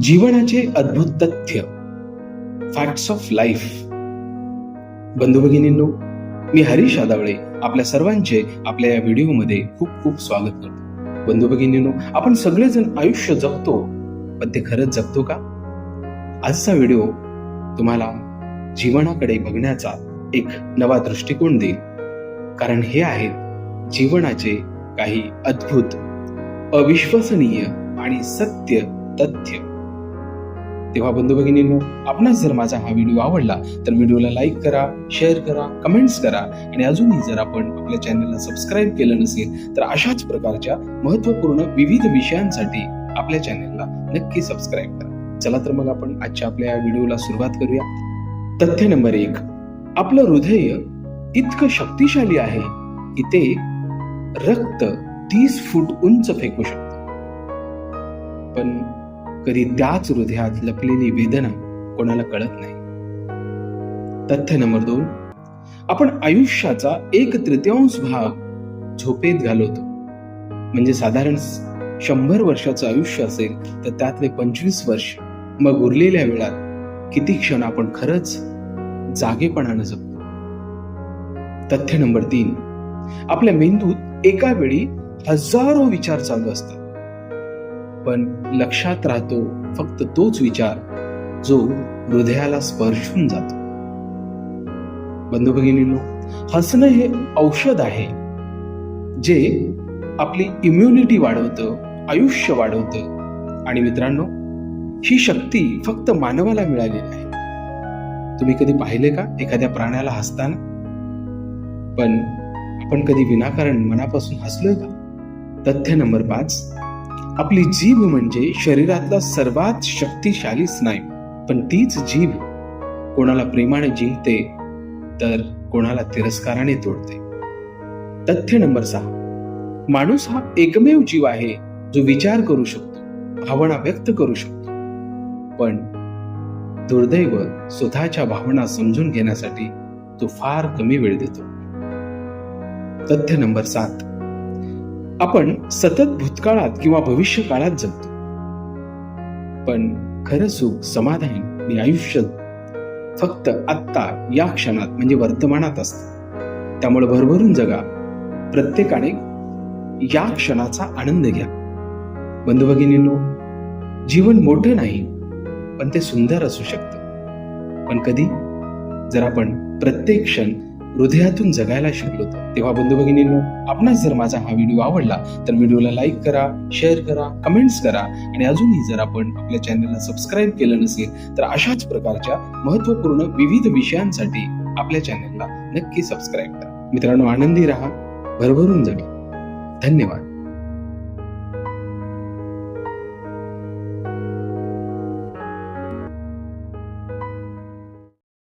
जीवनाचे अद्भुत तथ्य. फॅक्ट्स ऑफ लाईफ बंधू भगिनींनो मी हरीश आदावळे आपल्या सर्वांचे आपल्या या व्हिडिओमध्ये खूप खूप स्वागत करतो. बंधू भगिनींनो आपण सगळेजण आयुष्य जगतो पण ते खरंच जगतो का? आजचा व्हिडिओ तुम्हाला जीवनाकडे बघण्याचा एक नवा दृष्टिकोन देईल. कारण हे आहेत जीवनाचे काही अद्भुत अविश्वसनीय आणि सत्य तथ्य. तेव्हा बंधू भगिनींनो आपणास जर माझा हा व्हिडिओ आवडला तर व्हिडिओला लाईक करा शेअर करा कमेंट्स करा. आणि अजूनही जर आपण आपल्या चॅनलला सबस्क्राईब केलं नसेल तर अशाच प्रकारच्या महत्त्वपूर्ण विविध विषयांसाठी आपल्या चॅनलला नक्की सबस्क्राईब करा. चला तर मग आपण आजच्या आपल्या या व्हिडिओला सुरुवात करूया. तथ्य नंबर एक. आपलं हृदय इतकं शक्तिशाली आहे की ते रक्त तीस फूट उंच फेकू शकतं. पण कधी त्याच हृदयात लपलेली वेदना कोणाला कळत नाही. तथ्य नंबर दोन आपण आयुष्याचा एक तृतीयांश भाग झोपेत घालवतो. म्हणजे साधारण शंभर वर्षाचं आयुष्य असेल तर त्यातले पंचवीस वर्ष मग उरलेल्या वेळात किती क्षण आपण खरंच जागेपणानं जगतो? तथ्य नंबर तीन आपल्या मेंदूत एका वेळी हजारो विचार चालू असतात. पण लक्षात राहतो फक्त तोच विचार जो हृदयाला स्पर्शून जातो. बंधू भगिनीनो हसणं हे औषध आहे जे आपली इम्युनिटी वाढवतं आयुष्य वाढवतं. आणि मित्रांनो ही शक्ती फक्त मानवाला मिळालेली आहे. तुम्ही कधी पाहिले का एखाद्या प्राण्याला हसताना? पण आपण कधी विनाकारण मनापासून हसलोय का? तथ्य नंबर पाच आपली जीभ म्हणजे शरीरातला सर्वात शक्तिशाली स्नायू. पण तीच जीभ कोणाला प्रेमाने जिंकते तर कोणाला तिरस्काराने तोडते. तथ्य नंबर सहा. माणूस हा एकमेव जीव आहे जो विचार करू शकतो भावना व्यक्त करू शकतो. पण दुर्दैव स्वतःच्या भावना समजून घेण्यासाठी तो फार कमी वेळ देतो. तथ्य नंबर सात. आपण सतत भूतकाळात किंवा भविष्य काळात जगतो. पण खरं सुख समाधान आणि आयुष्य फक्त आत्ता या क्षणात म्हणजे वर्तमानात असतं. त्यामुळे भरभरून जगा. प्रत्येकाने या क्षणाचा आनंद घ्या. बंधू भगिनींनो जीवन मोठं नाही पण ते सुंदर असू शकतं. पण कधी? जर आपण प्रत्येक क्षण हृदयातून जगायला शिकलो तेव्हा बंधू भगिनींनो आपणास जर माझा हा व्हिडिओ आवडला तर व्हिडिओला लाईक करा शेअर करा कमेंट्स करा आणि अजूनही जर आपण आपल्या चॅनलला सबस्क्राईब केलं नसेल तर अशाच प्रकारच्या महत्त्वपूर्ण विविध विषयांसाठी आपल्या चॅनलला नक्की सबस्क्राईब करा. मित्रांनो आनंदी राहा भरभरून जगा. धन्यवाद.